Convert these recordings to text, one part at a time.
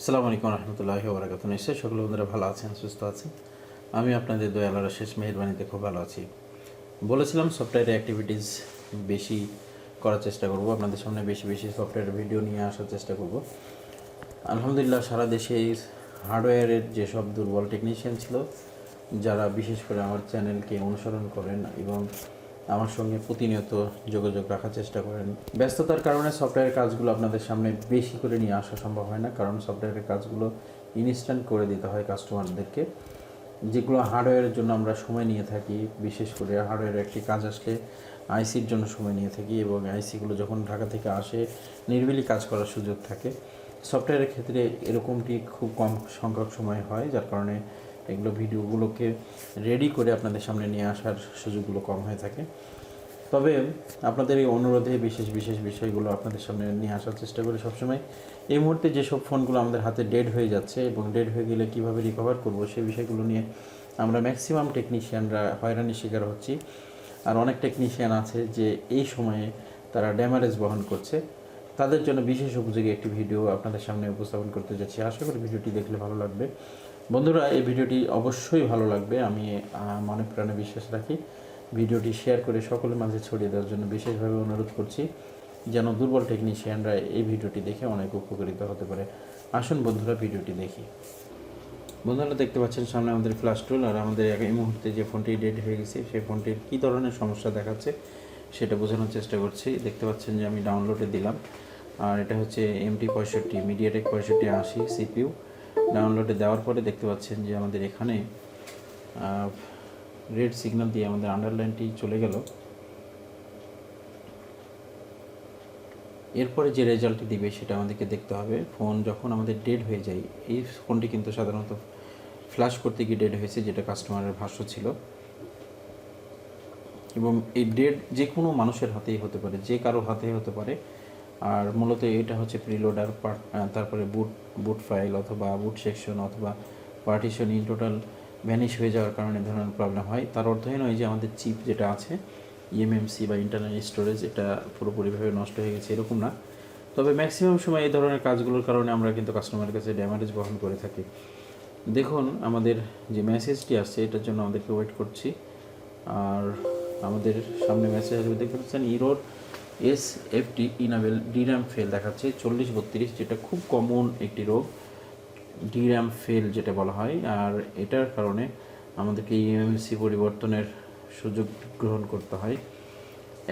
আসসালামু আলাইকুম রহমতুল্লাহ বরাকাত নিশ্চয়ই সকল বন্ধুরা ভালো আছেন, সুস্থ আছেন? আমি আপনাদের দয়ালার শেষ মেহরবানিতে খুব ভালো আছি। বলেছিলাম সফটওয়্যার অ্যাক্টিভিটিস বেশি করার চেষ্টা করব, আপনাদের সামনে বেশি বেশি সফটওয়্যার ভিডিও নিয়ে আসার চেষ্টা করব। আলহামদুলিল্লাহ সারা দেশে হার্ডওয়্যারের যেসব দুর্বল টেকনিশিয়ান ছিল, যারা বিশেষ করে আমার চ্যানেলকে অনুসরণ করেন এবং আমার সঙ্গে প্রতিনিয়ত যোগাযোগ রাখার চেষ্টা করেন। ব্যস্ততার কারণে সফটওয়্যারের কাজগুলো আপনাদের সামনে বেশি করে নিয়ে আসা সম্ভব হয় না, কারণ সফটওয়্যারের কাজগুলো ইনস্ট্যান্ট করে দিতে হয় কাস্টমারদেরকে যেগুলো হার্ডওয়্যারের জন্য আমরা সময় নিয়ে থাকি, বিশেষ করে হার্ডওয়্যারের একটি কাজ আসলে আইসির জন্য সময় নিয়ে থাকি এবং আইসিগুলো যখন ঢাকা থেকে আসে, নির্বিলি কাজ করার সুযোগ থাকে। সফটওয়্যারের ক্ষেত্রে এরকমটি খুব কম সংখ্যক সময় হয়, যার কারণে এগুলো ভিডিওগুলোকে রেডি করে আপনাদের সামনে নিয়ে আসার সুযোগগুলো কম হয়ে থাকে। তবে আপনাদের এই অনুরোধে বিশেষ বিশেষ বিষয়গুলো আপনাদের সামনে নিয়ে আসার চেষ্টা করি সবসময়। এই মুহূর্তে যেসব ফোনগুলো আমাদের হাতে ডেড হয়ে যাচ্ছে এবং ডেড হয়ে গেলে কীভাবে রিকভার করব সেই বিষয়গুলো নিয়ে আমরা ম্যাক্সিমাম টেকনিশিয়ানরা হয়রানির শিকার হচ্ছি। আর অনেক টেকনিশিয়ান আছে যে এই সময়ে তারা ড্যামারেজ বহন করছে। তাদের জন্য বিশেষ উপযোগী একটি ভিডিও আপনাদের সামনে উপস্থাপন করতে যাচ্ছি। আশা করি ভিডিওটি দেখলে ভালো লাগবে। বন্ধুরা, এই ভিডিওটি অবশ্যই ভালো লাগবে। আমি মনে প্রাণে বিশ্বাস রাখি। ভিডিওটি শেয়ার করে সকলের মাঝে ছড়িয়ে দেওয়ার জন্য বিশেষভাবে অনুরোধ করছি যেন দুর্বল টেকনিশিয়ানরা এই ভিডিওটি দেখে অনেক উপকৃত হতে পারে। আসুন বন্ধুরা, ভিডিওটি দেখি। বন্ধুরা, দেখতে পাচ্ছেন সামনে আমাদের ফ্ল্যাশ টুল আর আমাদের এই মুহূর্তে যে ফোনটি ডেড হয়ে গেছে, সেই ফোনটির কী ধরনের সমস্যা দেখাচ্ছে সেটা বোঝানোর চেষ্টা করছি। দেখতে পাচ্ছেন যে আমি ডাউনলোডে দিলাম। আর এটা হচ্ছে এমটি পঁয়ষট্টি মিডিয়াটেক পঁয়ষট্টি আশি সিপিউ ডাউনলোডে দেওয়ার পরে দেখতে পাচ্ছেন যে আমাদের এখানে রেড সিগন্যাল দিয়ে আমাদের আন্ডারলাইনটি চলে গেল। এরপরে যে রেজাল্টটি দিবে সেটা আমাদেরকে দেখতে হবে। ফোন যখন আমাদের ডেড হয়ে যায়, এই ফোনটি কিন্তু সাধারণত ফ্ল্যাশ করতে গিয়ে ডেড হয়েছে, যেটা কাস্টমারের ভাষ্য ছিল। এবং এই ডেড যে কোনো মানুষের হাতেই হতে পারে, যে কারও হাতেই হতে পারে। আর মূলত এটা হচ্ছে প্রিলোডার তারপরে বুট বুট ফাইল অথবা বুট সেকশন অথবা পার্টিশন ইন টোটাল ভ্যানিশ হয়ে যাওয়ার কারণে ধরনের প্রবলেম হয়। তার অর্থই নয় যে আমাদের চিপ যেটা আছে ইএমএমসি বা ইন্টারনাল স্টোরেজ এটা পুরোপুরিভাবে নষ্ট হয়ে গেছে, এরকম না। তবে ম্যাক্সিমাম সময় এই ধরনের কাজগুলোর কারণে আমরা কিন্তু কাস্টমারের কাছে ড্যামেজ বহন করে থাকি। দেখুন, আমাদের যে মেসেজটি আসছে, এটার জন্য আমাদেরকে ওয়েট করছি। আর আমাদের সামনে মেসেজ আসবে, দেখতে পাচ্ছেন error S FT enable DRAM fail দেখাচ্ছে, চল্লিশ বত্রিশ, যেটা খুব কমন একটি রোগ ডিরাম ফেল যেটা বলা হয়। আর এটার কারণে আমাদেরকে ইএমসি পরিবর্তনের সুযোগ গ্রহণ করতে হয়।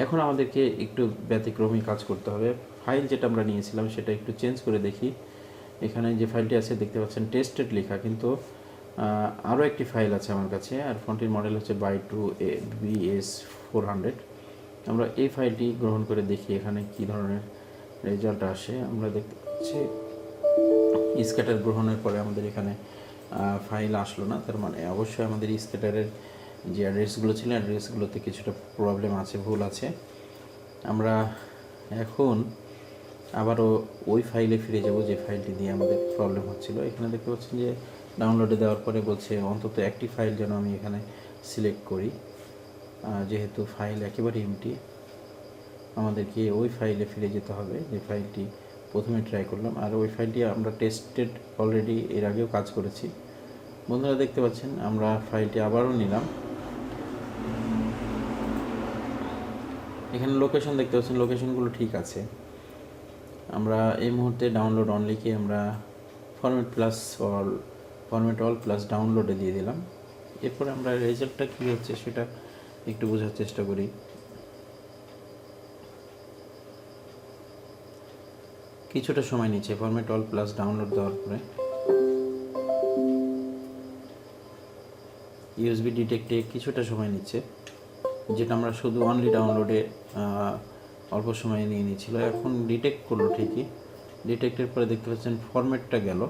এখন আমাদেরকে একটু ব্যতিক্রমী কাজ করতে হবে। ফাইল যেটা আমরা নিয়েছিলাম, সেটা একটু চেঞ্জ করে দেখি। এখানে যে ফাইলটি আছে, দেখতে পাচ্ছেন টেস্টেড লেখা, কিন্তু আরও একটি ফাইল আছে আমার কাছে, আর ফোনটির মডেল হচ্ছে by two A BS four hundred. আমরা এই ফাইলটি গ্রহণ করে দেখি এখানে কি ধরনের রেজাল্ট আসে। আমরা দেখতে পাচ্ছি স্ক্যাটার গ্রহণের পরে আমাদের এখানে ফাইল আসলো না। তার মানে অবশ্যই আমাদের স্ক্যাটারের যে অ্যাড্রেসগুলো ছিল, অ্যাড্রেসগুলোতে কিছুটা প্রবলেম আছে, ভুল আছে। আমরা এখন আবারও ওই ফাইলে ফিরে যাব যে ফাইলটি দিয়ে আমাদের প্রবলেম হচ্ছিল। এখানে দেখতে পাচ্ছেন যে ডাউনলোডে দেওয়ার পরে বলছে, অন্তত একটি ফাইল যেন আমি এখানে সিলেক্ট করি। যেহেতু ফাইল একেবারে এমটি আমাদেরকে ওই ফাইলে ফিরে যেতে হবে। যে ফাইলটি প্রথমে ট্রাই করলাম, আর ওই ফাইলটি আমরা টেস্টেড অলরেডি এর আগেও কাজ করেছি। বন্ধুরা, দেখতে পাচ্ছেন, আমরা ফাইলটি আবারও নিলাম। এখানে লোকেশন দেখতে পাচ্ছেন লোকেশনগুলো ঠিক আছে। আমরা এই মুহূর্তে ডাউনলোড অনলিকে আমরা format plus all format all plus ডাউনলোডে দিয়ে দিলাম। এরপরে আমরা রেজাল্টটা কী হচ্ছে সেটা একটু বোঝার চেষ্টা করি। কিছুটা সময় নিচ্ছে ফরম্যাট অল প্লাস ডাউনলোড দেওয়ার পরে। ইউএসবি ডিটেক্টে কিছুটা সময় নিচ্ছে, যেটা আমরা শুধু অনলি ডাউনলোডে অল্প সময় নিয়ে নিয়েছিল এখন ডিটেক্ট করল ঠিকই। ডিটেক্টের পরে দেখতে পাচ্ছেন ফরম্যাটটা গেল।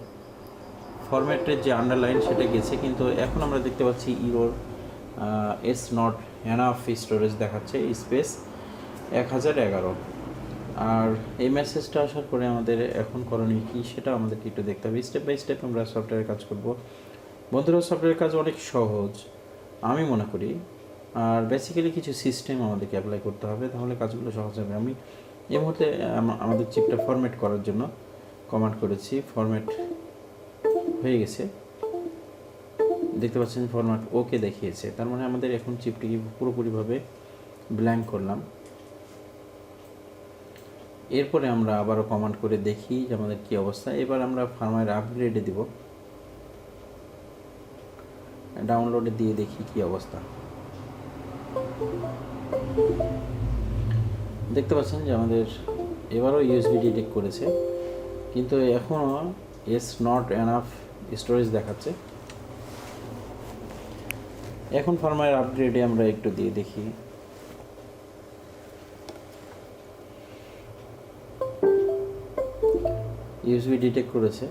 ফরম্যাটের যে আন্ডারলাইন সেটা গেছে, কিন্তু এখন আমরা দেখতে পাচ্ছি error S not of storage দেখাচ্ছে স্পেস এক হাজার এগারো। আর এই মেসেজটা আসার পরে আমাদের এখন করণীয় কী সেটা আমাদেরকে একটু দেখতে হবে। স্টেপ বাই স্টেপ আমরা সফটওয়্যারের কাজ করব। বন্ধুরা সফটওয়্যারের কাজ অনেক সহজ, আমি মনে করি। আর বেসিক্যালি কিছু সিস্টেম আমাদেরকে অ্যাপ্লাই করতে হবে, তাহলে কাজগুলো সহজ হবে। আমি এই মুহূর্তে আমাদের চিপটা ফরম্যাট করার জন্য কমান্ড করেছি। ফরম্যাট হয়ে গেছে। দেখতে পাচ্ছেন ফরম্যাট ওকে দেখিয়েছে। তার মানে আমাদের এখন চিপটিকে পুরোপুরিভাবে ব্ল্যাঙ্ক করলাম। এরপরে আমরা আবারও কমান্ড করে দেখি যে আমাদের কী অবস্থা। এবার আমরা ফার্মার আপগ্রেডে দিব। ডাউনলোডে দিয়ে দেখি কি অবস্থা। দেখতে পাচ্ছেন যে আমাদের এবারও ইউএসবি ডিটেক্ট করেছে। কিন্তু এখনও এস নট এনাফ স্টোরেজ দেখাচ্ছে। এখন ফার্মার আপগ্রেডে আমরা একটু দিয়ে দেখি। ইউএসবি ডিটেক্ট করেছে।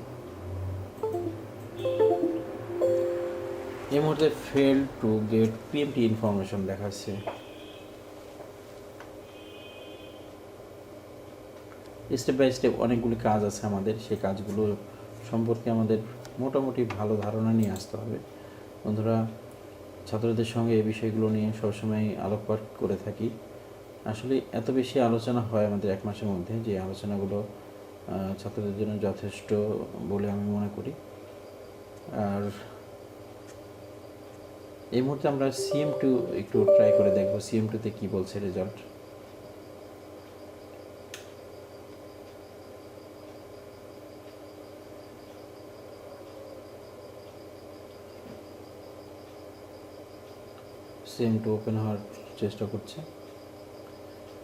এই মুহূর্তে fail to get PMT information দেখাচ্ছে। স্টেপ বাই স্টেপ অনেকগুলি কাজ আছে আমাদের, সেই কাজগুলো সম্পর্কে আমাদের মোটামুটি ভালো ধারণা নিয়ে আসতে হবে। বন্ধুরা ছাত্রদের সঙ্গে এই বিষয়গুলো নিয়ে সবসময় আলোকপাত করে থাকি। আসলে এত বেশি আলোচনা হয় আমাদের এক মাসের মধ্যে যে আলোচনাগুলো ছাত্রদের জন্য যথেষ্ট বলে আমি মনে করি। আর এই মুহূর্তে আমরা সিএম টু একটু ট্রাই করে দেখব। সিএম টুতে কী বলছে রেজাল্ট সিএম টু ওপেন হওয়ার চেষ্টা করছে।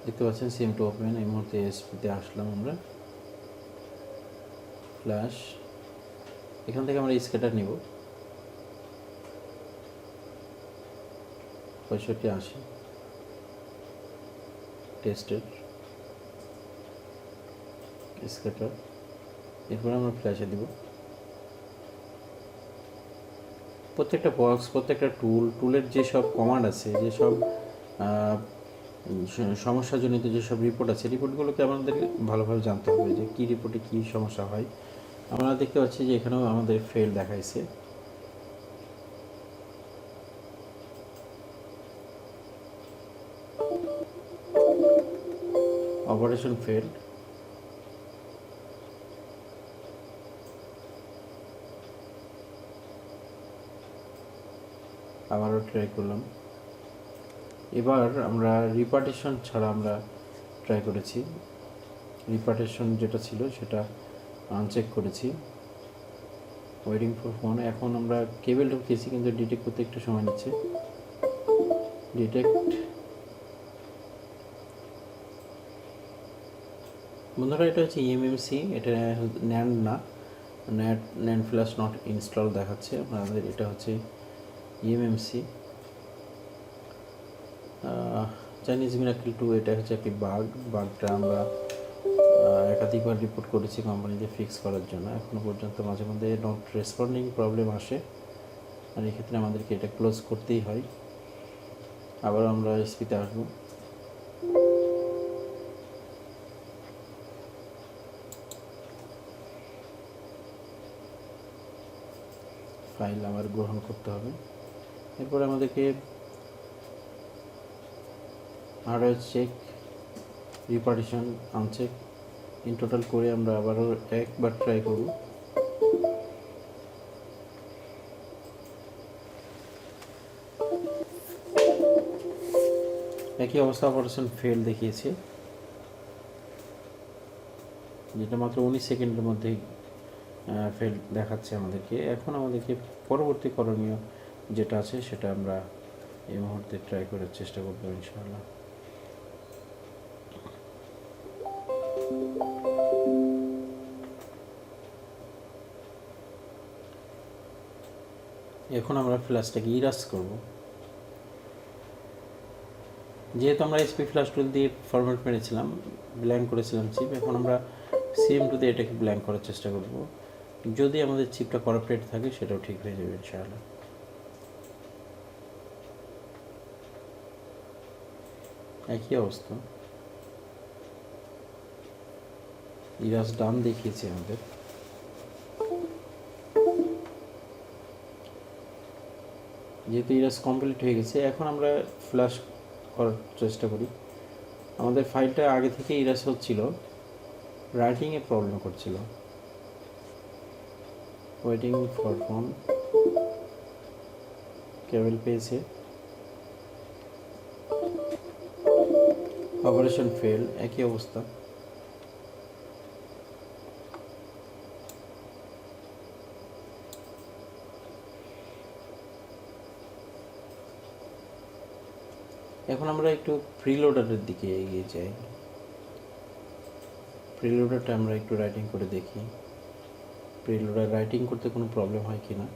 দেখতে পাচ্ছেন সিএম টু ওপেন এই মুহূর্তে এসপিতে আসলাম আমরা। ফ্ল্যাশ এখান থেকে আমরা স্কেটার নিব। পঁয়ষট্টি আশি। টেস্টেড স্কেটার এরপরে আমরা ফ্ল্যাশে দিব। প্রত্যেকটা বক্স প্রত্যেকটা টুল টুলের যেসব কমান্ড আছে, যেসব সমস্যাজনিত যেসব রিপোর্ট আছে রিপোর্টগুলোকে আমাদের ভালোভাবে জানতে হবে যে কী রিপোর্টে কী সমস্যা হয়। আমরা দেখতে পাচ্ছি যে এখানেও আমাদের ফেল দেখাইছে। অপারেশন ফেল আবারও ট্রাই করলাম। এবার আমরা রিপার্টিশন ছাড়া আমরা ট্রাই করেছি। রিপার্টিশন যেটা ছিল সেটা আনচেক করেছি। ওয়েটিং ফর ফোন এখন আমরা কেবল ঢুকিয়েছি, কিন্তু ডিটেক্ট করতে একটু সময় নিচ্ছে। ডিটেক্ট বন্ধুরা, এটা হচ্ছে ইএমএমসি এটা ন্যান্ড না। Net NAND flash not install দেখাচ্ছে। আমাদের এটা হচ্ছে ইএমএমসি চাইনিজ মিরাকিল টু এটা হচ্ছে একটি বাগ বাগটা আমরা একাধিকবার রিপোর্ট করেছি কোম্পানিতে ফিক্স করার জন্য। এখনও পর্যন্ত মাঝে মধ্যে নট রেসপন্ডিং প্রবলেম আসে। আর এক্ষেত্রে আমাদেরকে এটা ক্লোজ করতেই হয়। আবার আমরা এসপিতে আসব। ফাইল আবার গ্রহণ করতে হবে। এরপর আমাদেরকে hardware check repartition uncheck in total করে আমরা আবারও একবার ট্রাই করব। একই অবস্থা অপারেশন ফেল দেখিয়েছে। যেটা মাত্র উনিশ সেকেন্ডের মধ্যেই ফেল দেখাচ্ছে আমাদেরকে। এখন আমাদেরকে পরবর্তী করণীয় যেটা আছে সেটা আমরা এই মুহূর্তে ট্রাই করার চেষ্টা করব ইনশাআল্লাহ। এখন আমরা ফ্ল্যাশটাকে ইরাস করব। যেহেতু আমরা এসপি ফ্ল্যাশ টুল দিয়ে ফরম্যাট মেরেছিলাম ব্ল্যাঙ্ক করেছিলাম চিপ এখন আমরা সিএম টু দিয়ে এটাকে ব্ল্যাঙ্ক করার চেষ্টা করব। যদি আমাদের চিপটা করাপ্টেড থাকে, সেটাও ঠিক হয়ে যাবে ইনশাআল্লাহ। একই অবস্থা। ইরাস ডান দেখিয়েছে আমাদের। যেহেতু ইরাস কমপ্লিট হয়ে গেছে, এখন আমরা ফ্ল্যাশ করার চেষ্টা করি। আমাদের ফাইলটা আগে থেকে ইরাস হচ্ছিল রাইটিংয়ে প্রবলেম করছিল। ওয়েটিং ফর ফোন কেবল পেয়েছে। অপারেশন ফেল একই অবস্থা। এখন আমরা একটু প্রিলোডারের দিকে এগিয়ে যাই। প্রিলোডারটা আমরা একটু রাইটিং করে দেখি। প্রিলোডার রাইটিং করতে কোনো প্রবলেম হয় কি না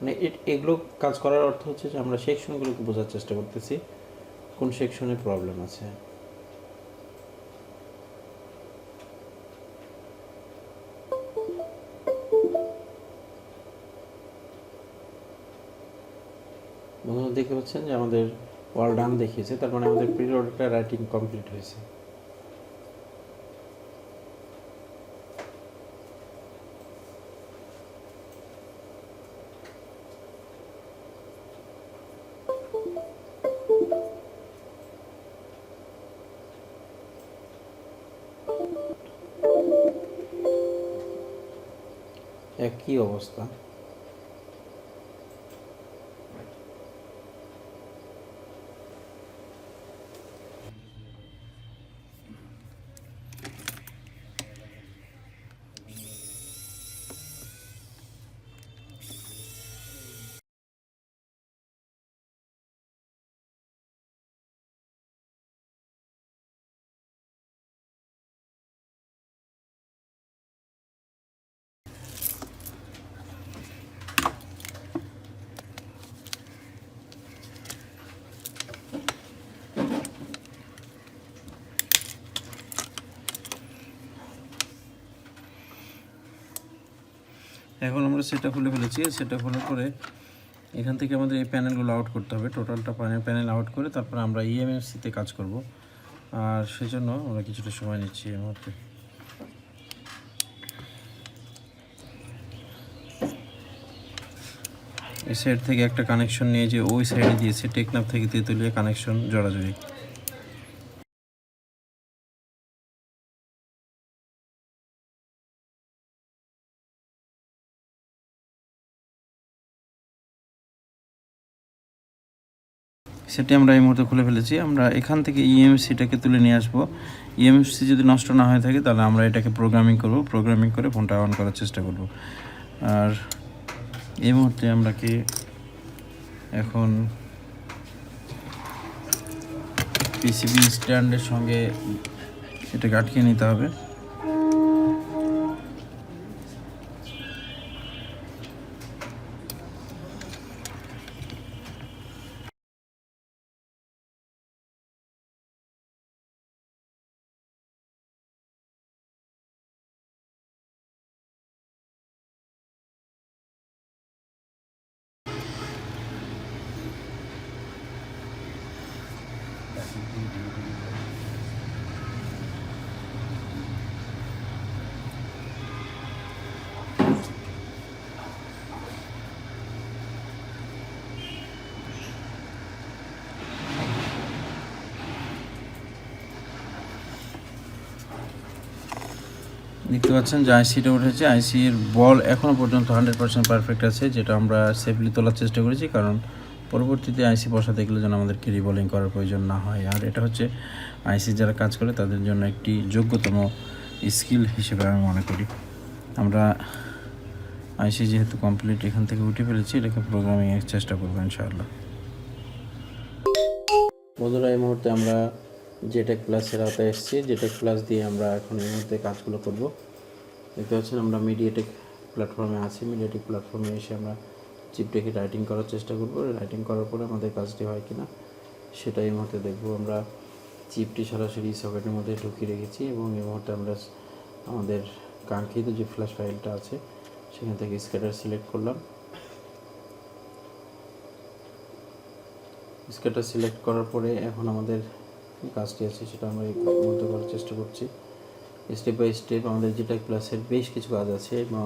মানে এগুলো কাজ করার অর্থ হচ্ছে যে আমরা সেকশনগুলোকে বোঝার চেষ্টা করতেছি। কোন সেকশনে প্রবলেম আছে? দেখতে পাচ্ছেন যে আমাদের ওয়াল ডান দেখিয়েছে তার মানে আমাদের প্রিলোডারটা রাইটিং কমপ্লিট হয়েছে। একই অবস্থা। এখন আমরা সেটা খুলে ফেলেছি। সেটা খোলার পরে এখান থেকে আমাদের এই প্যানেলগুলো আউট করতে হবে। টোটালটা প্যানেল আউট করে তারপর আমরা E ইএমএফসিতে কাজ করব। আর সেজন্য আমরা কিছুটা সময় নিচ্ছি এই মুহূর্তে। এই সাইড থেকে একটা কানেকশন নিয়ে যে ওই সাইডে দিয়েছে টেকনাফ থেকে তেঁতুলিয়া কানেকশন জোড়াজুড়ি। সেটি আমরা এই মুহূর্তে খুলে ফেলেছি। আমরা এখান থেকে E ইএমএসসিটাকে তুলে নিয়ে আসব। ইএমএসসি যদি নষ্ট না হয়ে থাকে, তাহলে আমরা এটাকে প্রোগ্রামিং করব। প্রোগ্রামিং করে ফোনটা অন করার চেষ্টা করব। আর এই মুহূর্তে আমরা কি এখন পিসিবি স্ট্যান্ডের সঙ্গে এটাকে আটকে নিতে হবে। দেখতে পাচ্ছেন যে আইসিটা উঠেছে। আইসির বল এখনও পর্যন্ত হান্ড্রেড পার্সেন্ট পারফেক্ট আছে, যেটা আমরা সেফলি তোলার চেষ্টা করেছি, কারণ পরবর্তীতে আইসি বসাতে গেলে যেন আমাদেরকে রিবলিং করার প্রয়োজন না হয়। আর এটা হচ্ছে আইসি যারা কাজ করে, তাদের জন্য একটি যোগ্যতম স্কিল হিসেবে আমি মনে করি। আমরা আইসি যেহেতু কমপ্লিট এখান থেকে উঠে ফেলেছি, এটাকে প্রোগ্রামিংয়ের চেষ্টা করব ইনশাআল্লাহ। বন্ধুরা, এই মুহূর্তে আমরা জেটেক প্লাসের আওতায় এসেছি। জেটেক প্লাস দিয়ে আমরা এখন এই মুহূর্তে কাজগুলো করব। দেখতে পাচ্ছেন আমরা মিডিয়াটেক প্ল্যাটফর্মে আছি। মিডিয়াটেক প্ল্যাটফর্মে এসে আমরা চিপটাকে রাইটিং করার চেষ্টা করব। রাইটিং করার পরে আমাদের কাজটি হয় কিনা, সেটা এই মুহূর্তে দেখব। আমরা চিপটি সরাসরি সকেটের মধ্যে ঢুকিয়ে রেখেছি এবং এই মুহূর্তে আমরা আমাদের কাঙ্ক্ষিত যে ফ্ল্যাশ ফাইলটা আছে, সেখান থেকে স্ক্যাটার সিলেক্ট করলাম। স্কেটার সিলেক্ট করার পরে এখন আমাদের কাজটি আছে, সেটা আমরা এই মধ্যে করার চেষ্টা করছি। স্টেপ বাই স্টেপ আমাদের যেটা ক্লাসের বেশ কিছু কাজ আছে এবং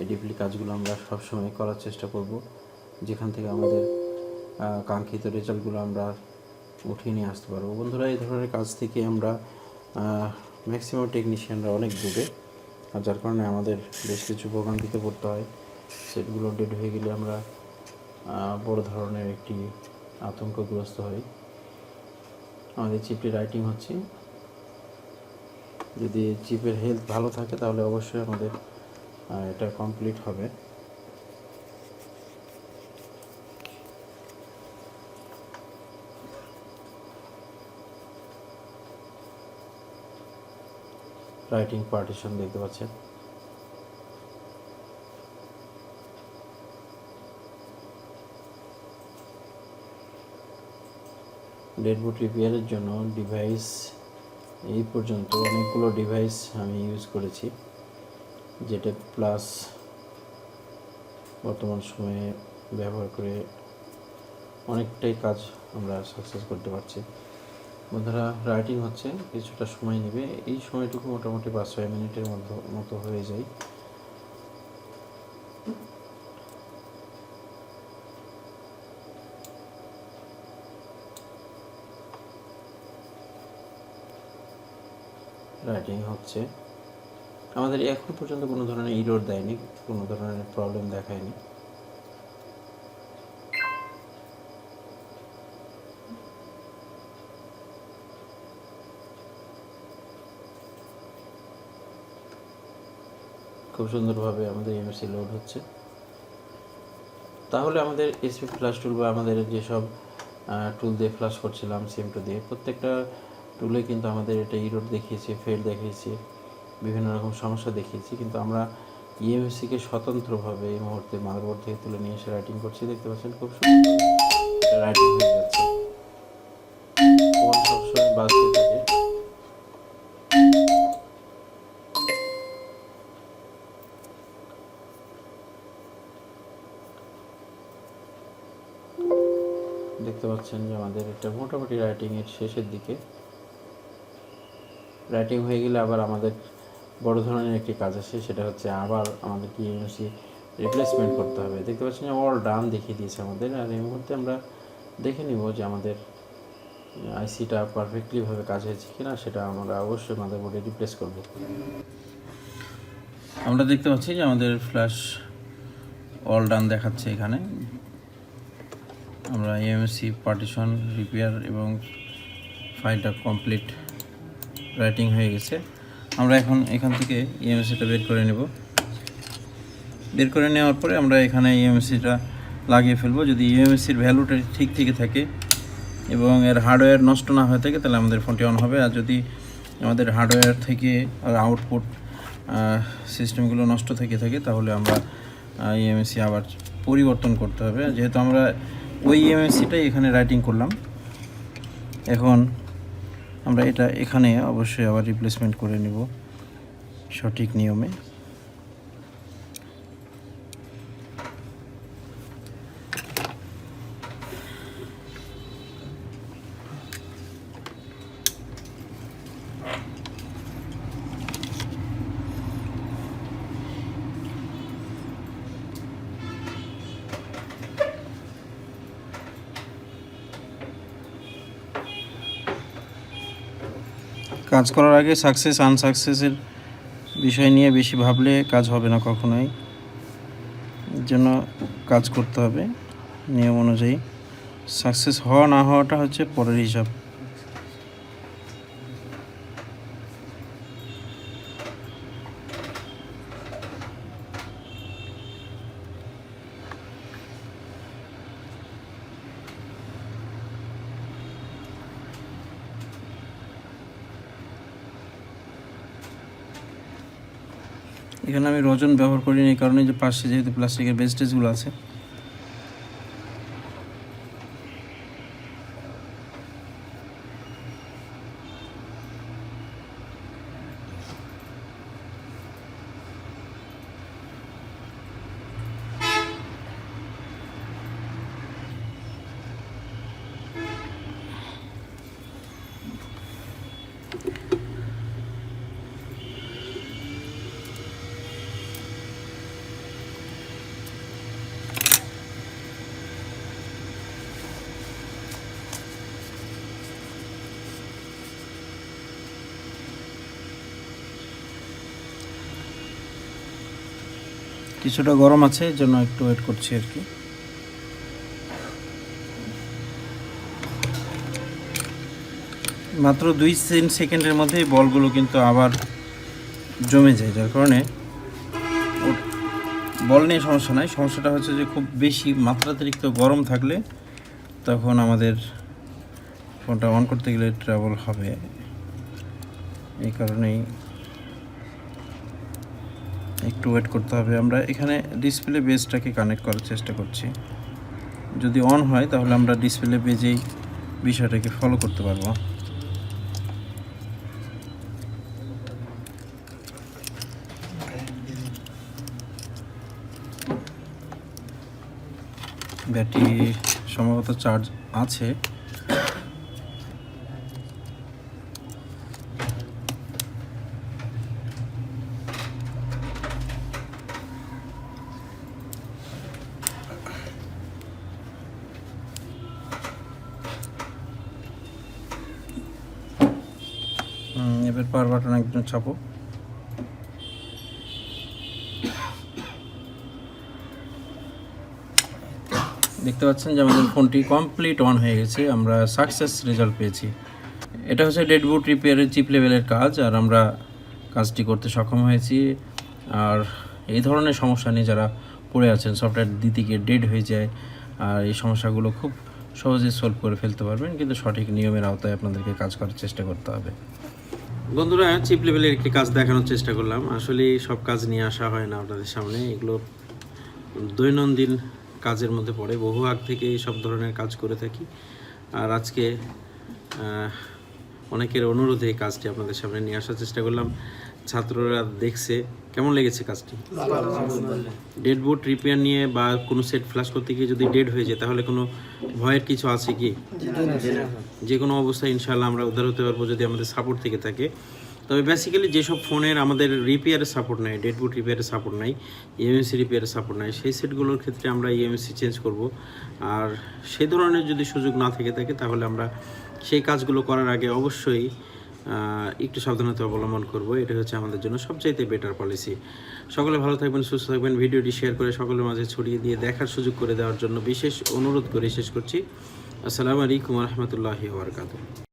এই ডিপলি কাজগুলো আমরা সবসময় করার চেষ্টা করব। যেখান থেকে আমাদের কাঙ্ক্ষিত রেজাল্টগুলো আমরা উঠিয়ে নিয়ে আসতে পারব। বন্ধুরা, এই ধরনের কাজ থেকে আমরা ম্যাক্সিমাম টেকনিশিয়ানরা অনেক দূরে। আর যার কারণে আমাদের বেশ কিছু ভোগান্তিতে পড়তে হয়। সেটগুলো ডেড হয়ে গেলে আমরা বড় ধরনের একটি আতঙ্কগ্রস্ত হই। আমাদের চিপটি রাইটিং হচ্ছে। যদি চিপের হেলথ ভালো থাকে, তাহলে অবশ্যই আমাদের এটা কমপ্লিট হবে। রাইটিং পার্টিশন দেখতে পাচ্ছেন। ডেডবুট রিপেয়ারের জন্য ডিভাইস এই পর্যন্ত অনেকগুলো ডিভাইস আমি ইউজ করেছি, যেটা প্লাস বর্তমান সময়ে ব্যবহার করে অনেকটাই কাজ আমরা সাকসেস করতে পারছি। বন্ধুরা রাইটিং হচ্ছে, কিছুটা সময় নেবে। এই সময়টুকু মোটামুটি পাঁচ ছয় মিনিটের মতো মতো হয়ে যায়। রাইটিং হচ্ছে। আমাদের এখন পর্যন্ত কোনো ধরনের ইরোর দেয়নি, কোনো ধরনের প্রবলেম দেখায়নি। খুব সুন্দরভাবে আমাদের এমএসসি লোড হচ্ছে। তাহলে আমাদের এসপি ফ্ল্যাশ টুল বা আমাদের যেসব টুল দিয়ে ফ্ল্যাশ করছিলাম সিম টু দিয়ে, প্রত্যেকটা টুলে কিন্তু আমাদের এটা ইরোড দেখিয়েছে ফেল দেখিয়েছে, বিভিন্ন রকম সমস্যা দেখিয়েছি। কিন্তু আমরা ইএমএসসিকে স্বতন্ত্রভাবে এই মুহূর্তে মাদারবোর্ড থেকে তুলে নিয়ে এসে রাইটিং করছি। দেখতে পাচ্ছেন খুব সুন্দর রাইটিং হয়ে যাচ্ছে। দেখতে পাচ্ছেন যে আমাদের এটা মোটামুটি রাইটিংয়ের শেষের দিকে রাইটিং হয়ে গেলে আবার আমাদের বড় ধরনের একটি কাজ আছে সেটা হচ্ছে আবার আমাদেরকে ইউনিভার্সি রিপ্লেসমেন্ট করতে হবে। দেখতে পাচ্ছেন অল ডান দেখিয়ে দিয়েছে আমাদের, আর এই মুহূর্তে আমরা দেখে নিব যে আমাদের আইসিটা পারফেক্টলিভাবে কাজ হয়েছে কিনা, সেটা আমরা অবশ্যই আমাদের বোর্ডে রিপ্লেস করব। আমরা দেখতে পাচ্ছি যে আমাদের ফ্ল্যাশ অল ডান দেখাচ্ছে এখানে। আমরা এমএসসি পার্টিশন রিপেয়ার এবং ফাইলটা কমপ্লিট রাইটিং হয়ে গেছে। আমরা এখন এখান থেকে ইএমএসিটা বের করে নেব। বের করে নেওয়ার পরে আমরা এখানে ইএমএসিটা লাগিয়ে ফেলব। যদি ইএমএসির ভ্যালুটা ঠিক থেকে থাকে এবং এর হার্ডওয়্যার নষ্ট না হয়ে থাকে, তাহলে আমাদের ফোনটি অন হবে। আর যদি আমাদের হার্ডওয়্যার থেকে আর আউটপুট সিস্টেমগুলো নষ্ট থেকে থাকে, তাহলে আমরা ইএমএসি আবার পরিবর্তন করতে হবে। যেহেতু আমরা ওই ইএমএসিটাই এখানে রাইটিং করলাম। এখন আমরা এটা এখানে অবশ্যই আবার রিপ্লেসমেন্ট করে নেব সঠিক নিয়মে। কাজ করার আগে সাকসেস আনসাকসেসের বিষয় নিয়ে বেশি ভাবলে কাজ হবে না কখনোই। জন্য কাজ করতে হবে, নিয়ম অনুযায়ী। সাকসেস হওয়া না হওয়াটা হচ্ছে পরের হিসাব। এখানে আমি রজন ব্যবহার করিনি এই কারণে যে পাশে যেহেতু প্লাস্টিকের বেস্টেজগুলো আছে কিছুটা গরম আছে এর জন্য একটু ওয়েট করছি আর কি। মাত্র দুই তিন সেকেন্ডের মধ্যেই বলগুলো কিন্তু আবার জমে যায়, যার কারণে বল নিয়ে সমস্যা নাই। সমস্যাটা হচ্ছে যে খুব বেশি মাত্রাতিরিক্ত গরম থাকলে তখন আমাদের ফোনটা অন করতে গেলে ট্রাবল হবে। এই কারণেই একটু ওয়েট করতে হবে। আমরা এখানে ডিসপ্লে বেজটাকে কানেক্ট করার চেষ্টা করছি। যদি অন হয়, তাহলে আমরা ডিসপ্লে বেজেই বিষয়টাকে ফলো করতে পারব। ব্যাটারি সম্ভবত চার্জ আছে। চাপো দেখতে পাচ্ছেন যে আমাদের ফোনটি কমপ্লিট অন হয়ে গেছে, আমরা সাকসেস রেজাল্ট পেয়েছি। এটা হচ্ছে ডেডবুট রিপেয়ারের চিপ লেভেলের কাজ, আর আমরা কাজটি করতে সক্ষম হয়েছি। আর এই ধরনের সমস্যা নিয়ে যারা পড়ে আছেন সফটওয়্যার গিয়ে ডেড হয়ে যায়, আর এই সমস্যাগুলো খুব সহজে সলভ করে ফেলতে পারবেন, কিন্তু সঠিক নিয়মের আওতায় আপনাদেরকে কাজ করার চেষ্টা করতে হবে। বন্ধুরা চিপ লেভেলের একটি কাজ দেখানোর চেষ্টা করলাম। আসলে সব কাজ নিয়ে আসা হয় না আপনাদের সামনে। এগুলো দৈনন্দিন কাজের মধ্যে পড়ে। বহু আগ থেকে সব ধরনের কাজ করে থাকি। আর আজকে অনেকের অনুরোধে এই কাজটি আপনাদের সামনে নিয়ে আসার চেষ্টা করলাম। ছাত্ররা দেখছে। কেমন লেগেছে কাজটি? ডেড বোর্ড রিপেয়ার নিয়ে বা কোনো সেট ফ্ল্যাশ করতে গিয়ে যদি ডেড হয়ে যায় তাহলে কোনো ভয়ের কিছু আছে কি? যে কোনো অবস্থায় ইনশাল্লাহ আমরা উদ্ধার হতে পারব যদি আমাদের সাপোর্ট থেকে থাকে। তবে বেসিক্যালি যেসব ফোনের আমাদের রিপেয়ারের সাপোর্ট নাই ডেডবুট রিপেয়ারের সাপোর্ট নাই ইএমএসি রিপেয়ারের সাপোর্ট নাই সেই সেটগুলোর ক্ষেত্রে আমরা ইএমএসি চেঞ্জ করব। আর সেই ধরনের যদি সুযোগ না থেকে থাকে তাহলে আমরা সেই কাজগুলো করার আগে অবশ্যই একটু সাবধানতা অবলম্বন করব। এটা হচ্ছে আমাদের জন্য সবচাইতে বেটার পলিসি সকলে ভালো থাকবেন, সুস্থ থাকবেন। ভিডিওটি শেয়ার করে সকলের মাঝে ছড়িয়ে দিয়ে দেখার সুযোগ করে দেওয়ার জন্য বিশেষ অনুরোধ করে শেষ করছি। আসসালামু আলাইকুম রহমতুল্লাহি ওবরকাতুহ